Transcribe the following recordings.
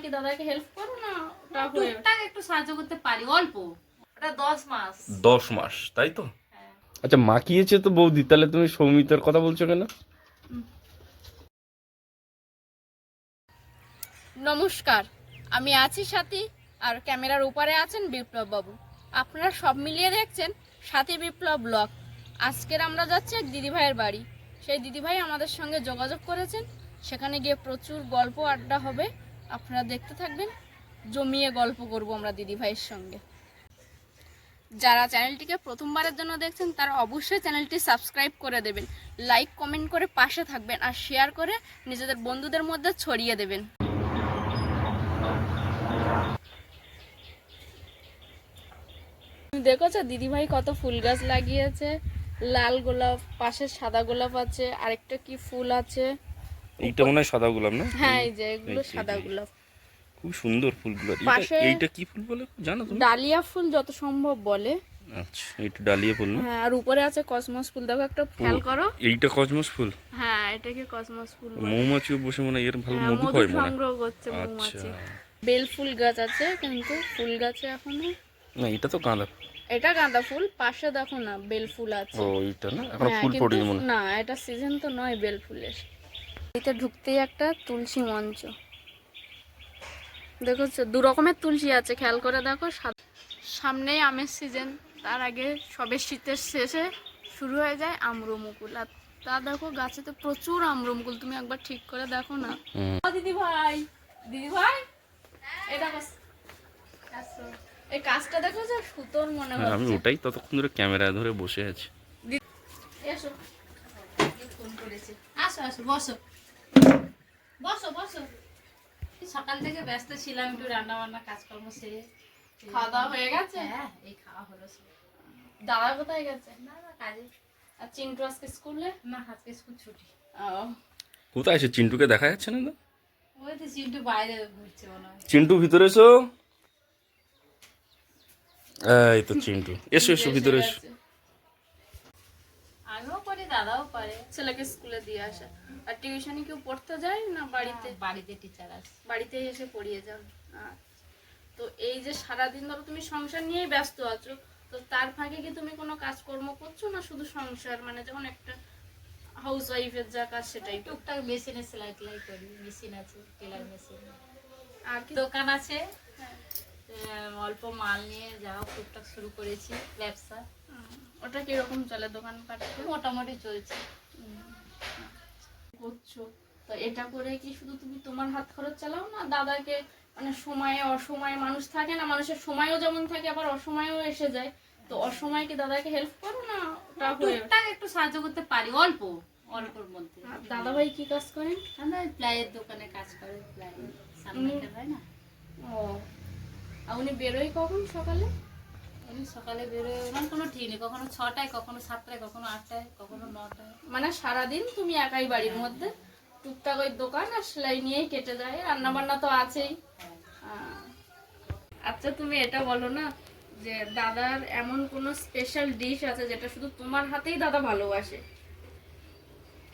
অসময়ে কি দাদাকে হেল্প করো না? টুকটাক একটু সাহায্য করতে পারি অল্প। ওটা দশ মাস। দশ মাস তাই তো? হ্যাঁ। আচ্ছা মাখিয়েছে তো বৌদি? তাহলে তুমি সৌমিতার কথা বলছো কেন? নমস্কার। আমি আছি সাথী আর ক্যামেরার উপরে আছেন বিপ্লব বাবু আপনারা সব মিলিয়ে দেখছেন সাথী বিপ্লব ব্লগ। আজকের আমরা যাচ্ছি এক দিদিভাইয়ের বাড়ি। সেই দিদিভাই আমাদের সঙ্গে যোগাযোগ করেছেন। সেখানে গিয়ে প্রচুর গল্প আড্ডা হবে। আপনারা দেখতে থাকবেন। জমিয়ে গল্প করব আমরা দিদিভাইয়ের সঙ্গে। যারা চ্যানেলটিকে প্রথমবারের জন্য দেখছেন, তারা অবশ্যই চ্যানেলটি সাবস্ক্রাইব করে দেবেন। লাইক, কমেন্ট করে পাশে থাকবেন আর শেয়ার করে নিজেদের বন্ধুদের মধ্যে ছড়িয়ে দেবেন। দেখেছ দিদিভাই কত ফুল গাছ লাগিয়েছে। লাল গোলাপ, পাশে সাদা গোলাপ আছে। আরেকটা কি ফুল আছে? এইটা মনে হয় সাদা গোলাপ না? হ্যাঁ এই যে এগুলো সাদা গোলাপ। খুব সুন্দর ফুলগুলো। এইটা- কি ফুল বলে জানো তুমি? ডালিয়া ফুল যত সম্ভব বলে। আচ্ছা এইটা ডালিয়া ফুল না? হ্যাঁ আর উপরে আছে কসমস ফুল। দেখো একটা খেয়াল করো। এইটা কসমস ফুল? হ্যাঁ এটাকে কসমস ফুল। মৌমাছিও বসে মনে এর ভালো হ্যাঁ, মধু হয় মনে সংগ্রহ করছে আচ্ছা। মৌমাছি। বেল ফুল গাছ আছে কিন্তু ফুল গাছে এখনও না এটা তো গাঁদা এটা গাঁদা ফুল পাশে দেখো না বেল ফুল আছে। ও এইটা না? এখন হ্যাঁ, ফুল পড়েনি মনে না এটা সিজন তো নয় বেল ফুলের। এটা ঢুকতেই একটা তুলসী মঞ্চ। দেখো দু রকমের তুলসী আছে খেয়াল করে দেখো সামনেই আমের সিজন তার আগে সবে শীতের শেষে শুরু হয়ে যায় আম্রমুকুল। আর তা দেখো গাছে তো প্রচুর আম্রমুকুল তুমি একবার ঠিক করে দেখো না। দিদি ভাই দিদি ভাই? এটা এই কাজটা দেখো যে সুতোর মনে হ্যাঁ, আমি ওটাই ততক্ষণ ধরে ক্যামেরা ধরে বসে আছি। এসো ফোন করেছে। আসো আসো বসো। বসো বসো। সকাল থেকে ব্যস্ত ছিলাম একটু রান্না বান্না কাজকর্ম সেরে। খাওয়া দাওয়া হয়ে গেছে? হ্যাঁ এই খাওয়া হলো দাদা কোথায় গেছে? না না কাজে। আর চিন্টু আজকে স্কুলে? না আজকে স্কুল ছুটি। কোথায় আছে চিন্টুকে দেখা যাচ্ছে না তো? ওই তো চিন্টু বাইরে ঘুরছে মনে হয়। চিন্টু ভিতরে এসো। এই তো চিন্টু। এসো এসো ভিতরে এসো আমিও করি দাদাও পারে ছেলেকে স্কুলে দিয়ে আসা। আর টিউশনে কেউ পড়তে যায় না বাড়িতে? বাড়িতে টিচার আছে বাড়িতে এসে পড়িয়ে যান আচ্ছা। তো এই যে সারাদিন ধরো তুমি সংসার নিয়েই ব্যস্ত আছো তো তার ফাঁকে কি তুমি কোনো কাজকর্ম করছ না শুধু সংসার? মানে যেমন একটা হাউস ওয়াইফের যা কাজ সেটাই টুকটাক মেশিনে সেলাই টেলাই করি মেশিন আছে টেলার মেশিন আর কি? দোকান আছে। আহ, অল্প মাল নিয়ে যাওয়া টুকটাক শুরু করেছি ব্যবসা। ওটা কীরকম চলে দোকানপাট? মোটামুটি চলছে। করছ? তো এটা করে কি শুধু তুমি তোমার হাত খরচ চালাও না? দাদাকে মানে সময়ে অসময়ে মানুষ থাকে না মানুষের সময়ও যেমন থাকে আবার অসময়েও এসে যায়। তো অসময়ে কি দাদাকে হেল্প করো না? টুকটাক একটু সাহায্য করতে পারি অল্প অল্পর মধ্যে। দাদা ভাই কি কাজ করেন? আমরা ওই প্লাইয়ের দোকানে কাজ করে প্লাই সামনে হয় না। ও। উনি বেরোয় কখন সকালে? উনি সকালে বেরোয় ওনার কোনো ঠিক নেই। কখনো ছটায় কখনো সাতটায় কখনো আটটায় কখনো নটায়। মানে সারাদিন তুমি একাই বাড়ির মধ্যে? টুকটাক ওই দোকান আর সেলাই নিয়েই কেটে যায় রান্না বান্না তো আছেই। আচ্ছা তুমি এটা বলো না যে দাদার এমন কোন স্পেশাল ডিশ আছে যেটা শুধু তোমার হাতেই দাদা ভালোবাসে?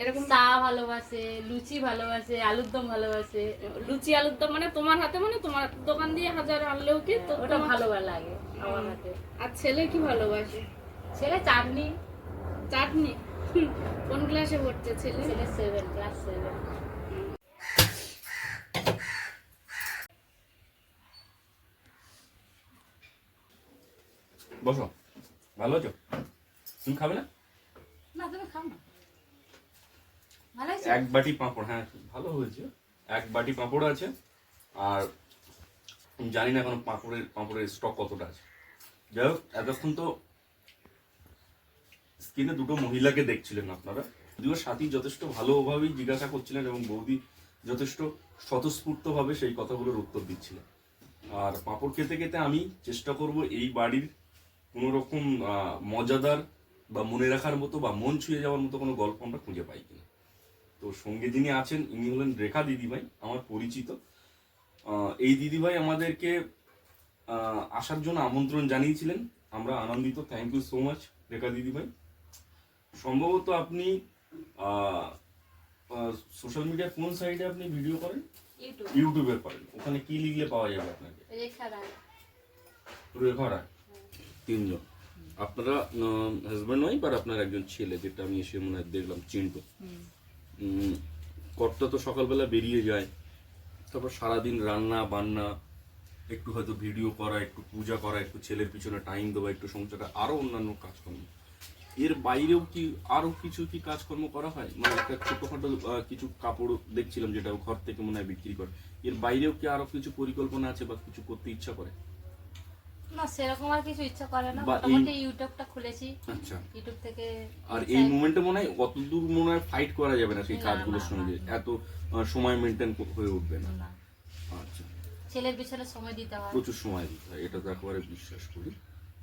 এরকম চা ভালোবাসে লুচি ভালোবাসে আলুর দম ভালোবাসে। লুচি আলুর দম মানে তোমার হাতে মানে তোমার দোকান দিয়ে হাজার আনলেও কি তো ওটা ভালো লাগে। আমার হাতে আর ছেলে কি ভালোবাসে? ছেলে চাটনি। চাটনি? কোন ক্লাসে পড়ছে ছেলে? ছেলে সেভেন ক্লাস সেভেন বসো। ভালো আছো? তুমি খাবে না? না তুমি খাও না। ভালো আছে? এক বাটি পাঁপড় হ্যাঁ ভালো হয়েছে। এক বাটি পাঁপড় আছে। আর জানি না এখন পাঁপড়ের পাঁপড়ের স্টক কতটা আছে। যাই হোক, এতক্ষণ তো স্ক্রিনে দুটো মহিলাকে দেখছিলেন আপনারা। যদিও সাথী যথেষ্ট ভালোভাবেই জিজ্ঞাসা করছিলেন এবং বৌদি যথেষ্ট স্বতঃস্ফূর্তভাবে সেই কথাগুলোর উত্তর দিচ্ছিলেন। আর পাঁপড় খেতে খেতে আমি চেষ্টা করব এই বাড়ির কোনো রকম মজাদার বা মনে রাখার মতো বা মন ছুঁয়ে যাওয়ার মতো কোনো গল্প আমরা খুঁজে পাই কিনা। তো সঙ্গে যিনি আছেন, ইনি হলেন রেখা দিদিভাই, আমার পরিচিত। এই দিদিভাই আমাদেরকে আসার জন্য আমন্ত্রণ জানিয়েছিলেন। আমরা আনন্দিত। Thank you so much Rekha দিদিভাই। সম্ভবত আপনি সোশ্যাল মিডিয়ার কোন সাইডে আপনি ভিডিও করেন? ইউটিউবে করেন। ওখানে কি লিখলে পাওয়া যাবে আপনাকে? রেখা রায়। তিনজন। আপনারা হাজব্যান্ড ওয়াইফ আর আপনার একজন ছেলে যেটা আমি এসে মনে হয় দেখলাম চিন্টু কর্তা তো সকালবেলা বেরিয়ে যায়। তারপর সারাদিন রান্না, বান্না, একটু হয়তো ভিডিও করা, একটু পূজা করা, একটু ছেলের পিছনে টাইম দেওয়া, একটু সংসারে আরও অন্যান্য কাজকর্ম। এর বাইরেও কি আরও কিছু কি কাজকর্ম করা হয়? মানে একটা ছোটোখাটো কিছু কাপড় দেখছিলাম যেটা ঘর থেকে মনে হয় বিক্রি করে। এর বাইরেও কি আরও কিছু পরিকল্পনা আছে বা কিছু করতে ইচ্ছা করে? না সেরকম আর কিছু ইচ্ছা করে না। মোটামুটি ইউটিউবটা খুলেছি। আচ্ছা। ইউটিউব থেকে আর এই মুমেন্টে মনে হয় অতদূর মনে হয় ফাইট করা যাবে না সেই কাজগুলোর সঙ্গে। এত সময় মেনটেন হয়ে উঠবে না। না। আচ্ছা। ছেলের পিছনে সময় দিতে হয়। প্রচুর সময় দিতে হয় এটা তো একেবারে বিশ্বাস করি।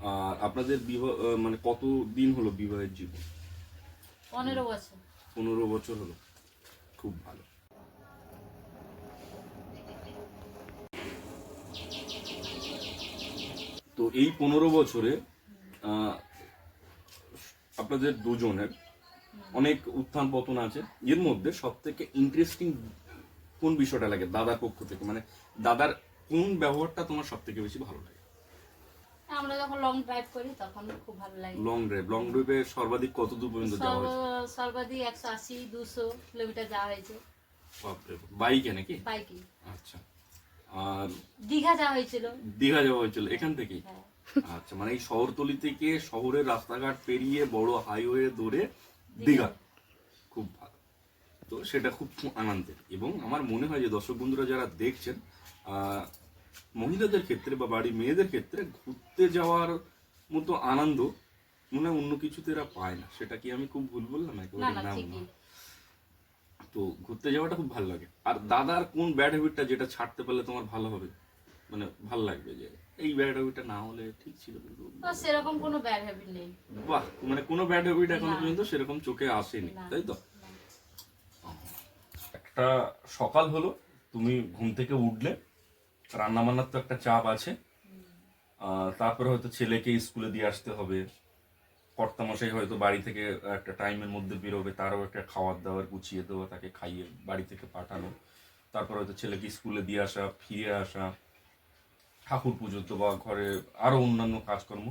আর আপনাদের বিবাহ মানে কত দিন হলো বিবাহের জীবন? পনেরো বছর। পনেরো বছর হলো। খুব ভালো। তো এই পনেরো বছরে আপনাদের দুজনের অনেক উত্থান পতন আছে। এর মধ্যে সব থেকে ইন্টারেস্টিং কোন বিষয়টা লাগে দাদার পক্ষ থেকে? মানে দাদার কোন ব্যবহারটা তোমার সব থেকে বেশি ভালো লাগে? আমরা যখন লং ড্রাইভ করি তখন খুব ভালো লাগে। লং ড্রাইভ লং ড্রাইভে সর্বাধিক কত দূর পর্যন্ত যাওয়া হয়েছে? সর্বাধিক একশো আশি দুশো কিলোমিটার যাওয়া হয়েছে। বাইকে নাকি? বাইকে আচ্ছা। আর দীঘা যাওয়া হয়েছিল। দীঘা যাওয়া হয়েছিল এখান থেকেই? হ্যাঁ। আচ্ছা মানে এই শহরতলি থেকে শহরের রাস্তাঘাট পেরিয়ে বড় হাইওয়ে ধরে দীঘা। খুব ভালো। তো সেটা খুব আনন্দের। এবং আমার মনে হয় যে দর্শক বন্ধুরা যারা দেখছেন মহিলাদের ক্ষেত্রে বা বাড়ির মেয়েদের ক্ষেত্রে ঘুরতে যাওয়ার মতো আনন্দ মনে হয় অন্য কিছুতে এরা পায় না। সেটা কি আমি খুব ভুল বললাম? না একেবারে না। তো ঘুরতে যাওয়াটা খুব ভালো লাগে। আর দাদার কোন ব্যাড হ্যাবিটটা যেটা ছাড়তে পারলে তোমার ভালো হবে? মানে ভালো লাগবে যে এই ব্যাড হ্যাবিটটা না হলে ঠিক ছিল কিন্তু সেরকম কোনো ব্যাড হ্যাবিট নেই। বাহ মানে কোনো ব্যাড হ্যাবিট এখনও পর্যন্ত সেরকম চোখে আসেনি তাই তো? একটা সকাল হলো তুমি ঘুম থেকে উঠলে রান্না বান্নার তো একটা চাপ আছে। তারপরে হয়তো ছেলেকে স্কুলে দিয়ে আসতে হবে কর্তামশাই হয়তো বাড়ি থেকে একটা টাইমের মধ্যে বেরোবে, তারও একটা খাবার দাবার গুছিয়ে দেওয়া, তাকে খাইয়ে বাড়ি থেকে পাঠানো। তারপর হয়তো ছেলেকে স্কুলে দিয়ে আসা, ফিরে আসা, ঠাকুর পুজো দেওয়া, ঘরে আরও অন্যান্য কাজকর্ম।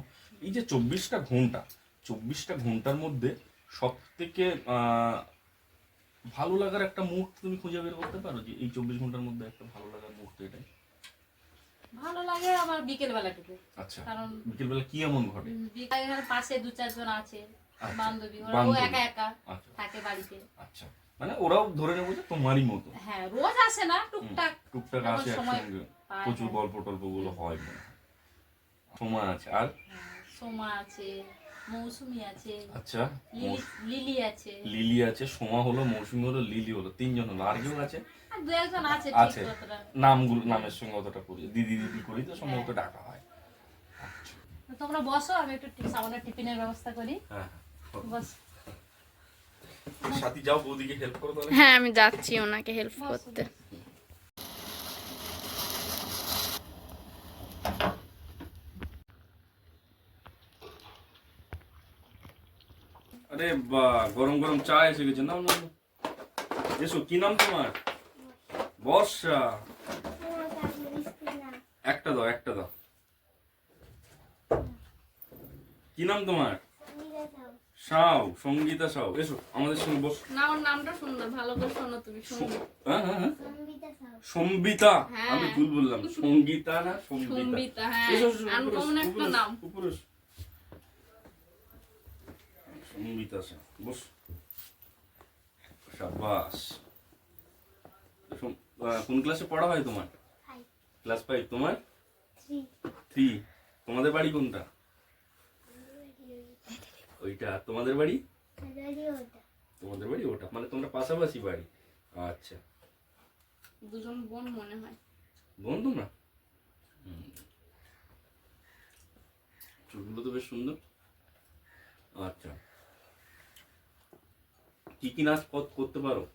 এই যে চব্বিশটা ঘণ্টা, চব্বিশটা ঘণ্টার মধ্যে সব থেকে ভালো লাগার একটা মুহূর্ত তুমি খুঁজে বের করতে পারো? যে এই চব্বিশ ঘণ্টার মধ্যে একটা ভালো লাগার মুহূর্ত এটাই। ভালো লাগে আমার বিকেল বেলাটুকু আচ্ছা কারণ বিকেলবেলা কি এমন ঘটে? বিকেল পাশে দু চারজন আছে আচ্ছা। বান্ধবী ওরা একা একা আচ্ছা। থাকে বাড়িতে। আচ্ছা মানে ওরাও ধরে নেব যে তোমারই মতো। হ্যাঁ রোজ আসে না টুকটাক। টুকটাক আসে সময় একসঙ্গে প্রচুর হ্যাঁ। গল্প টল্পগুলো হয়। সোমা সময় আছে আর? হ্যাঁ, সোমা আছে। মৌসুমি আছে। আচ্ছা লিলি আছে। লিলি আছে সোমা হলো মৌসুমি হলো লিলি হলো তিনজন হলো আর কেউ আছে আছে। নামগুলো নামের সঙ্গে অতটা করি দিদি দিদি করি তো সম্ভবত ডাকা হয়। আচ্ছা। তোমরা বসো আমি একটু সামান্য টিফিনের ব্যবস্থা করি। হ্যাঁ বস। সাথী যাও বৌদিকে হেল্প করো তাহলে। হ্যাঁ আমি যাচ্ছি ওনাকে হেল্প করতে। আরে বা গরম গরম চা এসে গেছে। নাও নাও নাও। এসো কি নাম তোমার? বর্ষা। একটা দাও একটা দাও। কি নাম তোমার? সাও সঙ্গীতা সাও। এসো আমাদের সঙ্গে বস। না ওর নামটা সুন্দর ভালো করে শোনো তুমি হ্যাঁ হ্যাঁ হ্যাঁ। সম্বিতা হ্যাঁ। আমি ভুল বললাম। সঙ্গীতা না সম্বিতা সম্বিতা হ্যাঁ। এসো, একটা উপরে নাম। এসো। সম্বিতা বস সম- কোন ক্লাসে পড়া হয় তোমার? ক্লাস ফাইভ তোমার? থ্রি তোমাদের বাড়ি কোনটা? ওইটা তোমাদের বাড়ি? তোমাদের বাড়ি ওটা মানে তোমরা পাশাপাশি বাড়ি। আচ্ছা। দুজন বোন মনে হয়। বন্ধু না হুম। চুলগুলো তো বেশ সুন্দর। আচ্ছা। কি কি নাচ কর- করতে পারো?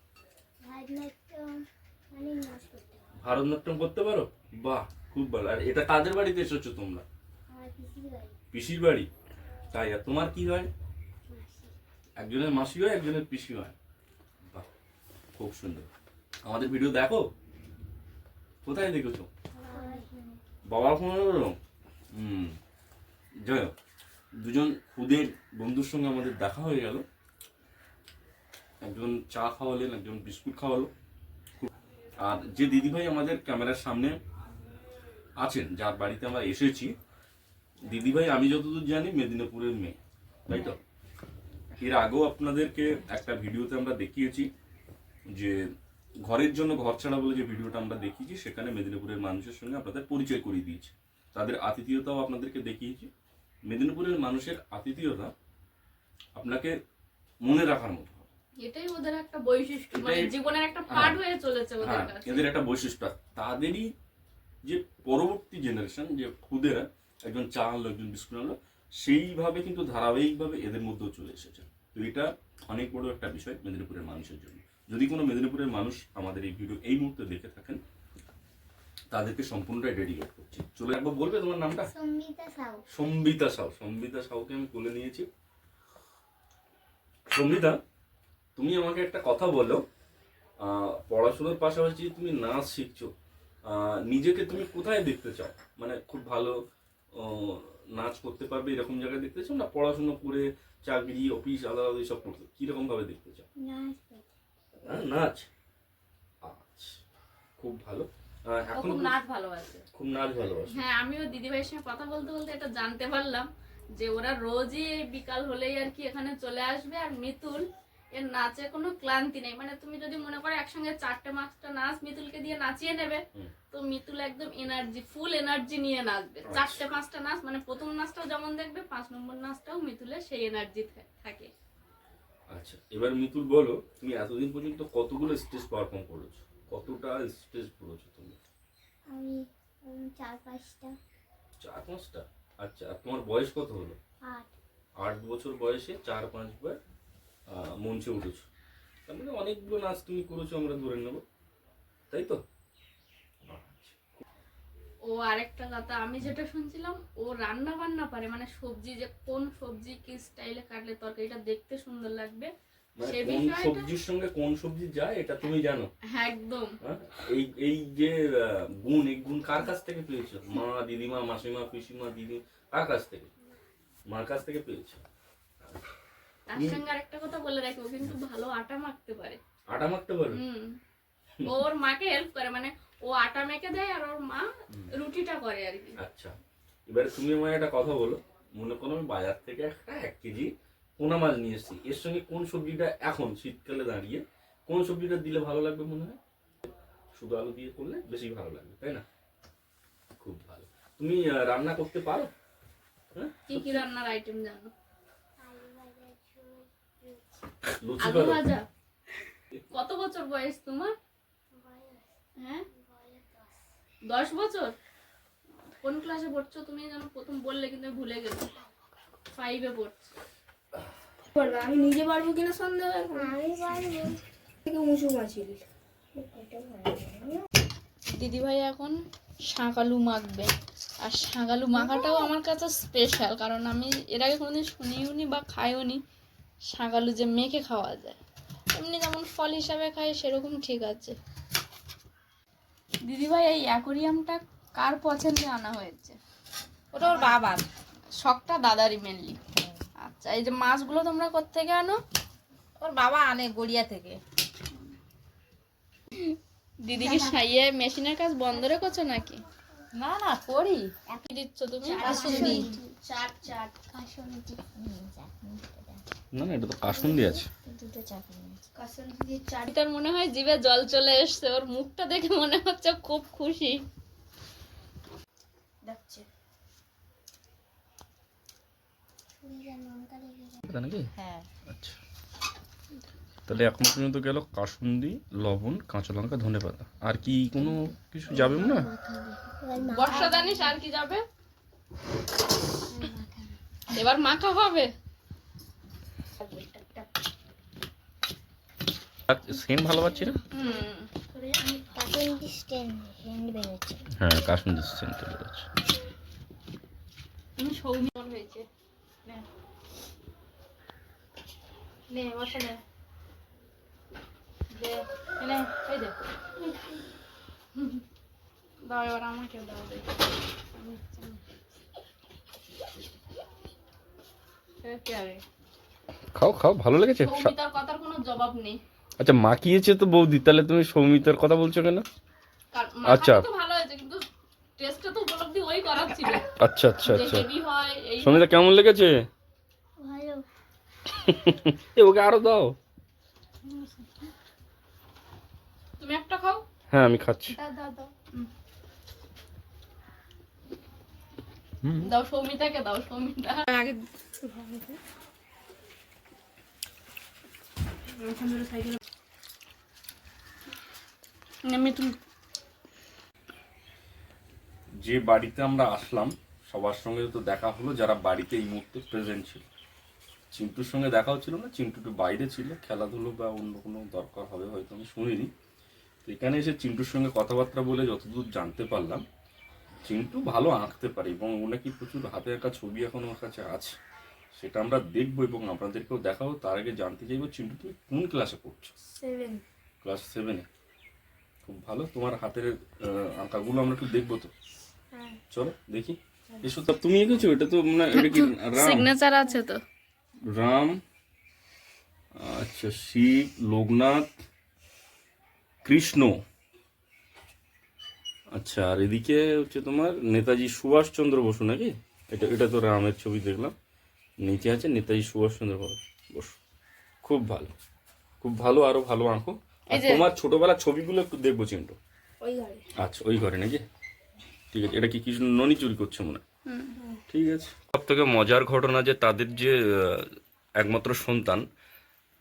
ভারতনাট্যম করতে পারো। বাহ খুব ভালো। আর এটা কাদের বাড়িতে এসেছ তোমরা? পিসির বাড়ি। তাই আর তোমার কি হয়? একজনের মাসি হয় একজনের পিসি হয়। বাহ খুব সুন্দর। আমাদের ভিডিও দেখো। কোথায় দেখেছ? বাবার ফোনে হুম যাই হোক। দুজন খুদের বন্ধুর সঙ্গে আমাদের দেখা হয়ে গেল। একজন চা খাওয়ালেন, একজন বিস্কুট খাওয়ালো। আর যে দিদিভাই আমাদের ক্যামেরার সামনে আছেন, যার বাড়িতে আমরা এসেছি, দিদিভাই আমি যতদূর জানি মেদিনীপুরের মেয়ে, তাই তো? এর আগেও আপনাদেরকে একটা ভিডিওতে আমরা দেখিয়েছি যে ঘরের জন্য ঘর ছাড়া বলে যে ভিডিওটা আমরা দেখিয়েছি, সেখানে মেদিনীপুরের মানুষের সঙ্গে আপনাদের পরিচয় করিয়ে দিয়েছি। তাদের আতিথেয়তাও আপনাদেরকে দেখিয়েছি। মেদিনীপুরের মানুষের আতিথেয়তা আপনাকে মনে রাখার মতো। এটাই ওদের একটা বৈশিষ্ট্য মানে জীবনের একটা পার্ট হ্যাঁ। হয়ে চলেছে ওদের হ্যাঁ কাছে। এদের একটা বৈশিষ্ট্য। তাদেরই যে পরবর্তী জেনারেশন যে খুদেরা একজন চা আনলো একজন বিস্কুট আনলো সেইভাবে কিন্তু ধারাবাহিকভাবে এদের মধ্যেও চলে এসেছে। তো এটা অনেক বড় একটা বিষয় মেদিনীপুরের মানুষের জন্য। যদি কোনো মেদিনীপুরের মানুষ আমাদের এই ভিডিও এই মুহূর্তে দেখে থাকেন তাদেরকে সম্পূর্ণটাই ডেডিকেট করছি। চলে একবার বলবে তোমার নামটা? সম্বিতা সাউ। সম্বিতা সাউকে আমি কোলে নিয়েছি। সম্বিতা তুমি আমাকে একটা কথা বলো আহ, পড়াশোনার পাশাপাশি তুমি নাচ শিখছো আহ, নিজেকে তুমি কোথায় দেখতে চাও? মানে খুব ভালো নাচ করতে পারবে এরকম জায়গায় দেখতে চাও না পড়াশোনা করে চাকরি অফিস আলাদা আলাদা সব করতে কীরকম ভাবে দেখতে চাও? নাচ। হ্যাঁ আচ্ছা খুব ভালো। এখন খুব নাচ ভালোবাসে। খুব নাচ ভালোবাসো। হ্যাঁ আমিও দিদিভাইয়ের সঙ্গে কথা বলতে বলতে এটা জানতে পারলাম যে ওরা রোজই বিকাল হলেই আর কি এখানে চলে আসবে আর মিতুল এর নাচে কোনো ক্লান্তি নেই। মানে তুমি যদি মনে করো একসঙ্গে চারটে পাঁচটা নাচ মিতুলকে দিয়ে নাচিয়ে নেবে তো মিতুল একদম এনার্জি ফুল এনার্জি নিয়ে নাচবে। আচ্ছা। চারটে পাঁচটা নাচ মানে প্রথম নাচটাও যেমন দেখবে পাঁচ নম্বর নাচটাও মিতুলের সেই এনার্জি থাকে। আচ্ছা এবার মিতুল বলো তুমি এতদিন পর্যন্ত কতগুলো স্টেজ পারফর্ম করেছ? কতটা স্টেজ করেছ তুমি? আমি চার পাঁচটা। চার পাঁচটা? আচ্ছা তোমার বয়স কত হলো? আট। আট বছর বয়সে চার পাঁচবার মঞ্চে উঠেছো। তার মানে অনেকগুলো নাচ তুমি করেছ আমরা ধরে নেব। তাই তো। ও আরেকটা কথা আমি যেটা শুনছিলাম ও রান্না বান্না পারে মানে সবজি যে কোন সবজি কি স্টাইলে কাটলে তরকারিটা দেখতে সুন্দর লাগবে। মানে সে বিষয়টা- সবজির সঙ্গে কোন সবজি যায় এটা তুমি জানো। হ্যাঁ একদম। হ্যাঁ? এই এই যে গুণ এই গুণ কার কাছ থেকে পেয়েছ? মা দিদিমা মাসিমা পিসিমা দিদি কার কাছ থেকে? মার কাছ থেকে পেয়েছ? তার সঙ্গে আরেকটা কথা বলে রাখি ও কিন্তু ভালো আটা মাখতে পারে। আটা মাখতে পারো? হুম। ওর মাকে হেল্প করে মানে ও আটা মেখে দেয় আর ওর মা রুটিটা করে আর কি। আচ্ছা। এবারে তুমি আমায় একটা কথা বলো। মনে করো আমি বাজার থেকে একটা এক কেজি পোনা মাছ নিয়ে এসেছি। এর সঙ্গে কোন সবজিটা এখন শীতকালে দাঁড়িয়ে কোন সবজিটা দিলে ভালো লাগবে মনে হয়? শুধু আলু দিয়ে করলে বেশি ভালো লাগবে তাই না? খুব ভালো। তুমি রান্না করতে পারো? হ্যাঁ? কি কি রান্নার আইটেম জানো? আলু ভাজা? কত বছর বয়স তোমার? হ্যাঁ? দশ বছর? কোন ক্লাসে পড়ছো? তুমি যেন প্রথম বললে কিন্তু আমি ভুলে গেছি। ফাইভে পড়ছো। পারবে আমি নিজে পারব কিনা সন্দেহ? আমি পারব। থেকে উঁচু মাছিল। ওটা পারব দিদিভাই এখন শাঁকালু মাখবে। আর শাঁকালু মাখাটাও আমার কাছে স্পেশাল কারণ আমি এর আগে কোনোদিন শুনিও নি বা খাইও নি শাঁকালু যে মেখে খাওয়া যায়। এমনি যেমন ফল হিসাবে খাই সেরকম ঠিক আছে। দিদিভাই এই অ্যাকোরিয়ামটা কার পছন্দে আনা হয়েছে? ওটা ওর বাবার। শখটা দাদারই মেনলি আচ্ছা এই যে মাছগুলো তোমরা কোত্থেকে আনো? ওর বাবা আনে গড়িয়া থেকে। দিদিকে সাইয়ে মেশিনের কাজ বন্ধ রেখেছো নাকি? না না করি। কি দিচ্ছ তুমি? চাট চাট না না এটা তো কাসুন্দি আছে। তার মনে হয় জিভে জল চলে এসছে ওর মুখটা দেখে মনে হচ্ছে খুব খুশি। হ্যাঁ। আচ্ছা। তাহলে এখন পর্যন্ত গেল কাসুন্দি লবণ কাঁচা লঙ্কা ধনে পাতা। আর কি কোনো কিছু যাবে মনে? হয় বর্ষা জানিস আর কি যাবে? এবার মাখা হবে? সেম ভালো পাচ্ছি না? স্ট্যান্ড বেরোচ্ছে হ্যাঁ কাসুন্দি সেম চলে যাচ্ছে হয়েছে। নে। নে বসে নে। দে এনে এই দে। দাও এবার আমাকে দাও দেখি আমি চাই। এ কে আগে? খাও খাও ভালো লেগেছে? কথার কোনো জবাব নেই। আচ্ছা মাখিয়েছে তো বৌদি তাহলে তুমি সৌমিতার কথা বলছো কেন? আচ্ছা। মাখাটা তো ভালো হয়েছে কিন্তু টেস্টটা তো উপলব্ধি ওই করার ছিল। আচ্ছা আচ্ছা আচ্ছা। এই সৌমিতা কেমন লেগেছে? এ ওকে আরও দাও। তুমি একটা খাও? হ্যাঁ আমি খাচ্ছি। দাও দাও দাও। দাও সৌমিতাকে দাও সৌমিতা। আগে তুমি যে বাড়িতে আমরা আসলাম সবার সঙ্গে তো দেখা হলো যারা বাড়িতে এই মুহূর্তে প্রেজেন্ট ছিল। চিন্টুর সঙ্গে দেখা হচ্ছিল না চিন্টু একটু বাইরে ছিল খেলাধুলো বা অন্য কোনো দরকার হবে হয়তো আমি শুনিনি। তো এখানে এসে চিন্টুর সঙ্গে কথাবার্তা বলে যতদূর জানতে পারলাম চিন্টু ভালো আঁকতে পারে এবং ও নাকি প্রচুর হাতে আঁকা ছবি এখন ওর কাছে আছে। সেটা আমরা দেখব এবং আপনাদেরকেও দেখাবো। তার আগে জানতে চাইব চিন্টু তুমি কোন ক্লাসে পড়ছো? সেভেন ক্লাস সেভেনে খুব ভালো। তোমার হাতের আঁকাগুলো আমরা একটু দেখব তো। হ্যাঁ। চলো দেখি। এসো তো তুমি এঁকেছো? এটা তো মানে এটা কি রাম? সিগনেচার আছে তো। রাম আচ্ছা শিব লোকনাথ কৃষ্ণ। আচ্ছা আর এদিকে হচ্ছে তোমার নেতাজি সুভাষচন্দ্র বসু নাকি? এটা এটা তো রামের ছবি দেখলাম। নিচে আছে নেতাজি সুভাষচন্দ্র বসু বসু। খুব ভালো। খুব ভালো আরও ভালো আঁকো। এই যে- তোমার ছোটবেলার ছবিগুলো একটু দেখব চিন্টু। ওই ঘরে। আচ্ছা ওই ঘরে নাকি? ঠিক আছে এটা কি কিছু ননি চুরি করছে মনে ঠিক আছে। সব থেকে মজার ঘটনা যে তাদের যে একমাত্র সন্তান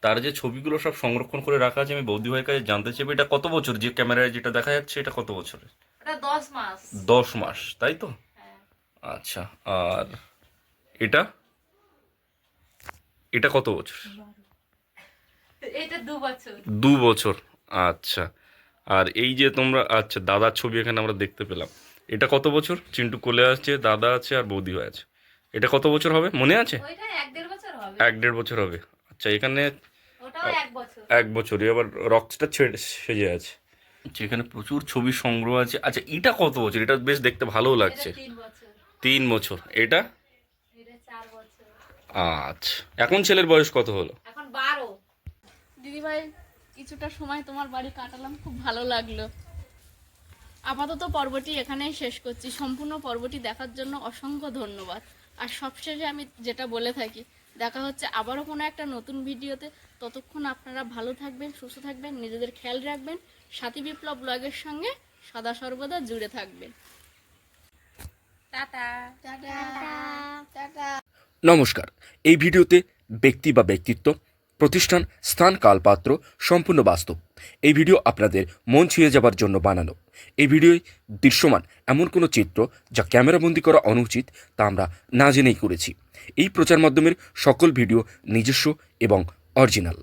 তার যে ছবিগুলো সব সংরক্ষণ করে রাখা আছে আমি বৌদি ভাইয়ের কাছে জানতে চাইব এটা কত বছর? যে ক্যামেরায় যেটা দেখা যাচ্ছে এটা কত বছরের? দশ মাস। দশ মাস তাই তো? হ্যাঁ। আচ্ছা আর এটা? এটা কত বছর? এটা দু বছর। দু বছর আচ্ছা। আর এই যে তোমরা আচ্ছা দাদার ছবি এখানে আমরা দেখতে পেলাম। এটা কত বছর? চিন্টু কোলে আছে দাদা আছে আর বৌদি হয়ে আছে। এটা কত বছর হবে? মনে আছে? এক দেড় বছর হবে। আচ্ছা এখানে এক বছর। আবার রক্সটা ছেড়ে সেজে আছে। আচ্ছা, এখানে প্রচুর ছবির সংগ্রহ আছে। আচ্ছা এটা কত বছর? এটা বেশ দেখতে ভালোও লাগছে। তিন বছর। এটা? এটা চার বছর। আচ্ছা। এখন ছেলের বয়স কত হলো? এখন বারো। দিদিভাই কিছুটা সময় তোমার বাড়ি কাটালাম খুব ভালো লাগল। আপাতত পর্বটি এখানেই শেষ করছি। সম্পূর্ণ পর্বটি দেখার জন্য অসংখ্য ধন্যবাদ। আর সবশেষে আমি যেটা বলে থাকি দেখা হচ্ছে আবারও কোনো একটা নতুন ভিডিওতে। ততক্ষণ আপনারা ভালো থাকবেন সুস্থ থাকবেন নিজেদের খেয়াল রাখবেন। সাথী বিপ্লব ব্লগের সঙ্গে সদা সর্বদা জুড়ে থাকবেন। টাটা। টাটা। টাটা। নমস্কার। এই ভিডিওতে ব্যক্তি বা ব্যক্তিত্ব প্রতিষ্ঠান স্থান কালপাত্র সম্পূর্ণ বাস্তব। এই ভিডিও আপনাদের মন ছুঁয়ে যাবার জন্য বানানো। এই ভিডিওয় দৃশ্যমান এমন কোনো চিত্র যা ক্যামেরাবন্দি করা অনুচিত তা আমরা না জেনেই করেছি। এই প্রচার মাধ্যমের সকল ভিডিও নিজস্ব এবং অরিজিনাল।